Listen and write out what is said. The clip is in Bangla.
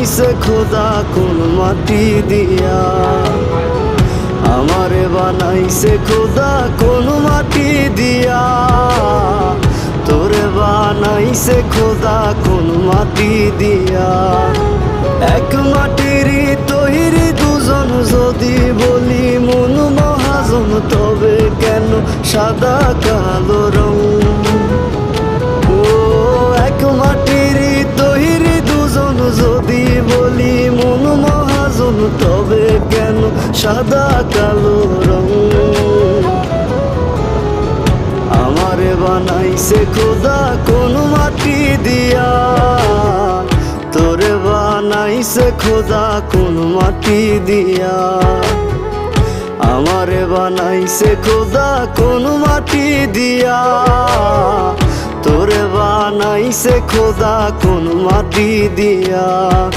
বানাইছে খোদা কোন মাটি দিয়া। আমারে বানাইছে খোদা কোন মাটি দিয়া। তোরে বানাইছে খোদা কোন মাটি দিয়া। এক মাটিরই তৈরি দুজন যদি বলি, মন মহাজন তবে কেন সাদা কালো রং বলি, মন মহাজন, তবে কেন সাদা কালো রং? আমারে বানাইছে খোদা কোন মাটি দিয়া। তোরে বানাইছে খোদা কোন মাটি দিয়া। আমারে বানাইছে খোদা কোন মাটি দিয়া। তোরে বানাইছে খোদা কোন মাটি দিয়া।